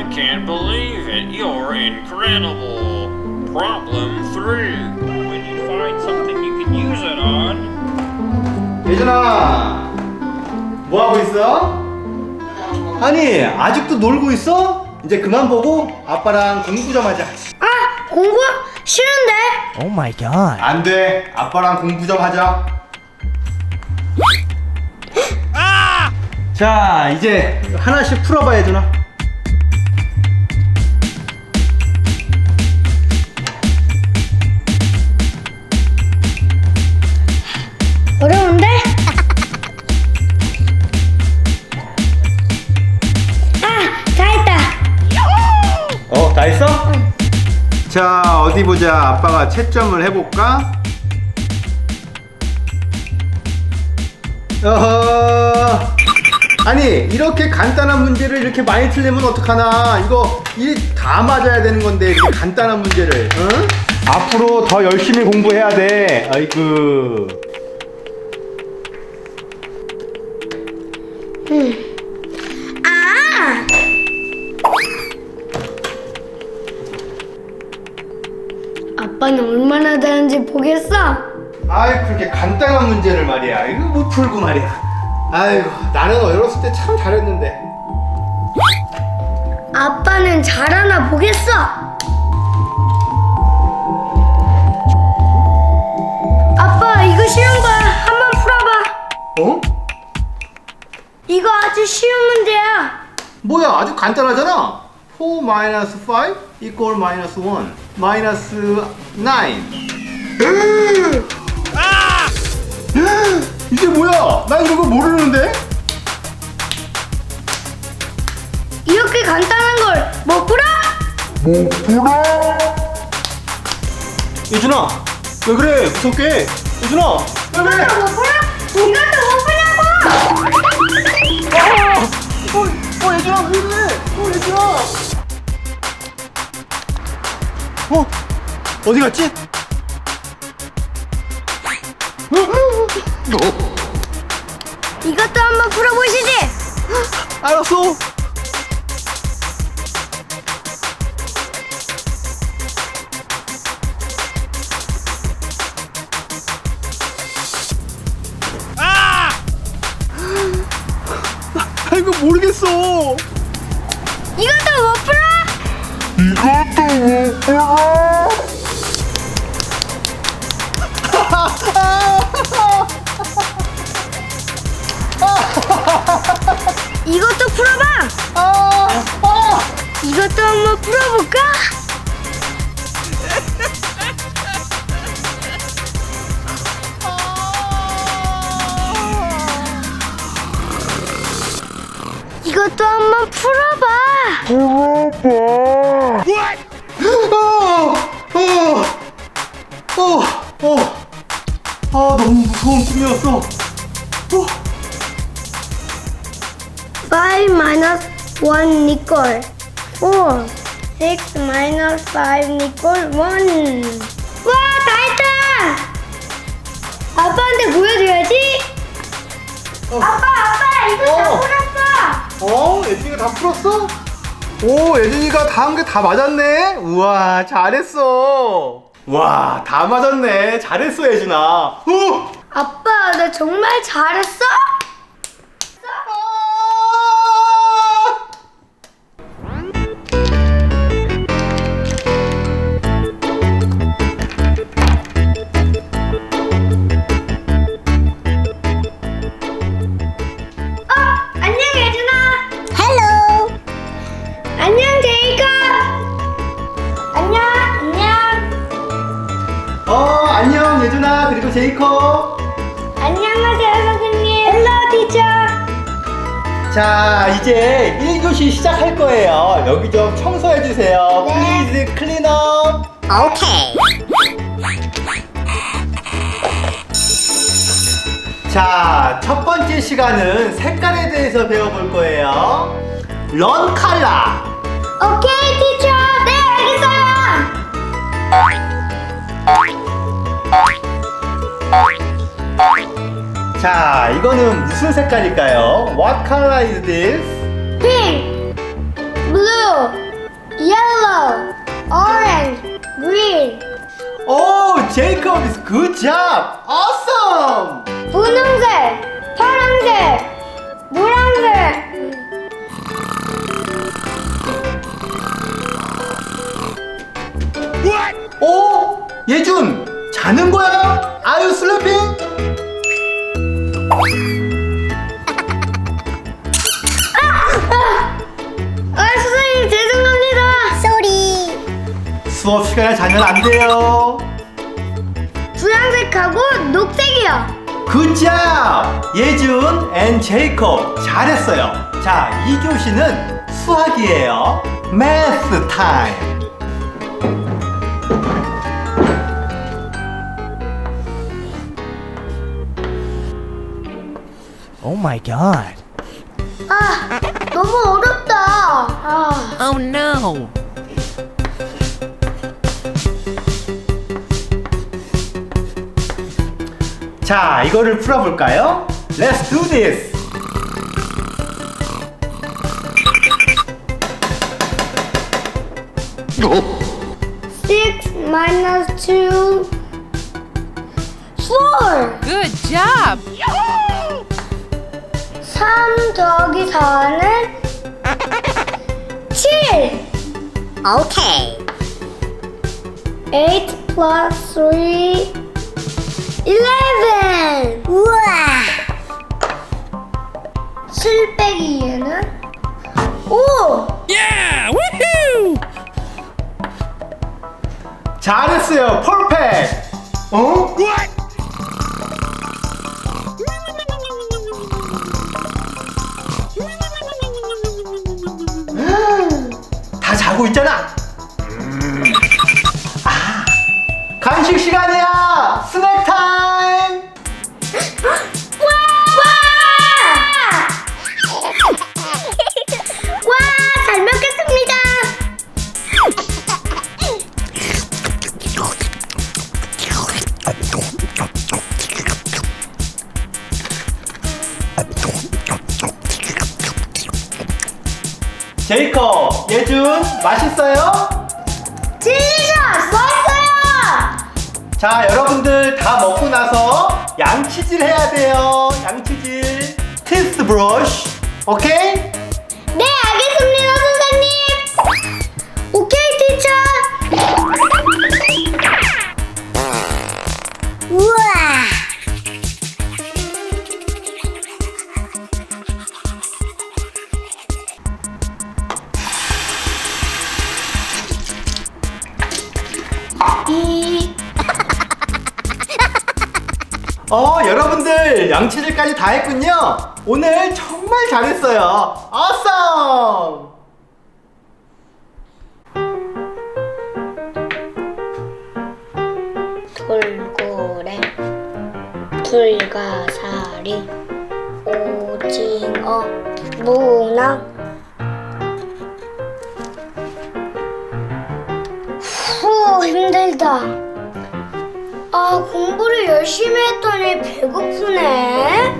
I can't believe it. You're incredible. Problem three. When you find something you can use it on, 예준아 뭐 하고 있어? 아니 아직도 놀고 있어? 이제 그만 보고 아빠랑 공부 좀 하자 아, 공부 싫은데? Oh my god. 안 돼 아빠랑 공부 좀 하자 자 이제 하나씩 풀어봐 예준아 어디 보자. 아빠가 채점을 해볼까? 어허 아니 이렇게 간단한 문제를 이렇게 많이 틀리면 어떡하나? 이거 이 다 맞아야 되는 건데 이렇게 간단한 문제를 응? 앞으로 더 열심히 공부해야 돼. 아이고 아빠는 얼마나 잘하는지 보겠어? 아이 그렇게 간단한 문제를 말이야 이거 못 풀고 말이야 아이고 나는 어렸을 때 참 잘했는데 아빠는 잘하나 보겠어. 아빠, 이거 쉬운 거야. 한번 풀어봐. 어? 이거 아주 쉬운 문제야. 뭐야 아주 간단하잖아 4 마이너스 5 equal 마이너스 1 마이너스 9 이게 뭐야? 난 이거 모르는데? 이렇게 간단한 걸 못 풀어? 예준아 왜 그래? 무섭게? 예준아 왜 그래? 못 풀어? 이것도 못 푸냐고! 어, 어 예준아 왜 그래? 어 예준아 어 어디 갔지? 이것도 한번 풀어보시지. 알았어 풀어봐. 이것도 한번 풀어볼까? 이것도 한번 풀어봐. 어, 어, 어, 아 너무 무서운 꿈이었어. 어, 5 minus 1 equal 4 6 minus 5 equal 1 와, 다 했다! 아빠한테 보여줘야지! 어. 아빠, 아빠, 이거 다 어. 풀었어! 어, 예준이가 다 풀었어? 오, 예준이가 다 한 게 다 맞았네. 우와, 잘했어. 와, 다 맞았네. 잘했어, 예준아. 어! 아빠, 나 정말 잘했어? 어, 자, 이제 1교시 시작할 거예요. 여기 좀 청소해 주세요. 네. Please clean up. 오케이. 자, 첫 번째 시간은 색깔에 대해서 배워볼 거예요. 런 칼라. 오케이 티처. 네 알겠어요. 이거는 무슨 색깔일까요? What color is this? Pink, blue, yellow, orange, green. 오, 제이콥 is good job. Awesome. 분홍색, 파란색, 노란색. 오, 예준, 자는 거야? Are you sleeping? 아, 선생님 죄송합니다. 쏘리. 수업 시간에 자면 안 돼요. 주황색하고 녹색이요. Good job. 예준 and 제이콥 잘했어요. 자, 이 교시는 수학이에요. Math time. Oh my god. 아, 너무 어렵다. 아. Oh no. 자, 이거를 풀어볼까요? Let's do this. Six minus two. Four. Good job! 3 더하기 4는 7. 오케이. 8 plus 3 11. 우와. 7 빼기 2는 5. Yeah! Woohoo! 잘했어요. Perfect. 어? 다 자고 있잖아. 음. 아, 간식 시간이야. 스낵 타임. 와! 와! 잘 먹겠습니다. 제이콥, 예준, 맛있어요? 딜리셔스! 맛있어요! 자, 여러분들 다 먹고 나서 양치질 해야 돼요. 양치질. 티스 브러쉬. 오케이? 네, 알겠습니다, 선생님. 이 어, 여러분들 양치질까지 다 했군요. 오늘 정말 잘했어요. awesome! 돌고래, 불가사리, 오징어, 문어. 후, 힘들다. 아, 공부를 열심히 했더니 배고프네.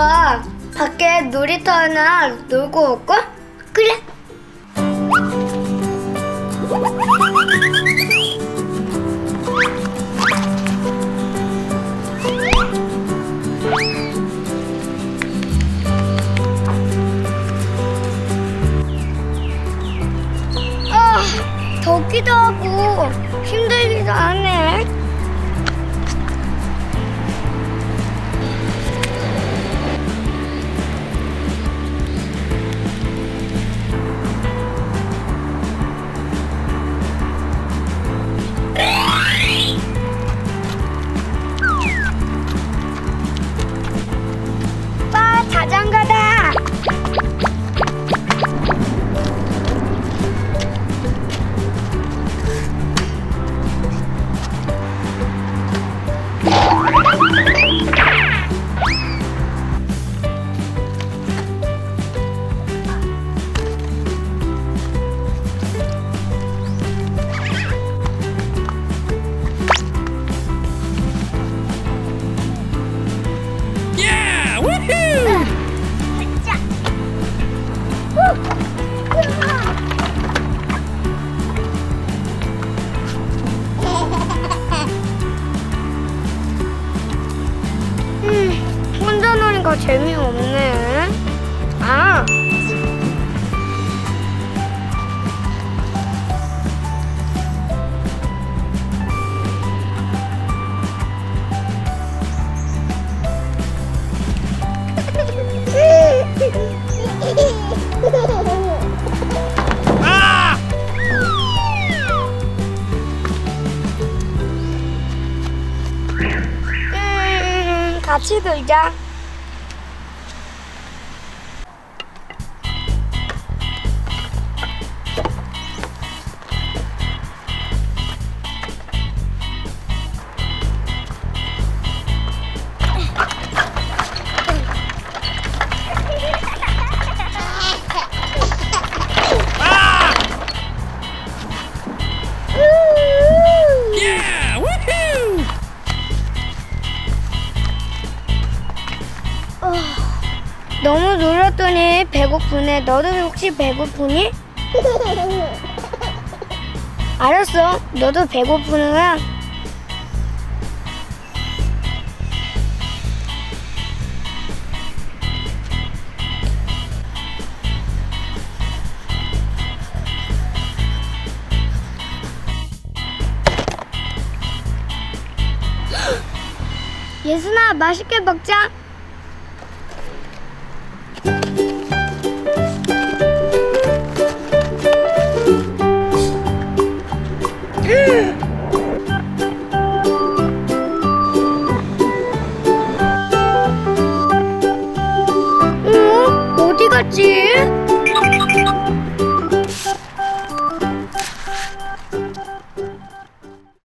가서 밖에 놀이터나 놀고 올까? 그래. 아, 더기도 하고 힘들기도 하네. Từ 배고프네. 너도 혹시 배고프니? 알았어. 너도 배고프구나. 예순아, 맛있게 먹자. 어? 어디 갔지?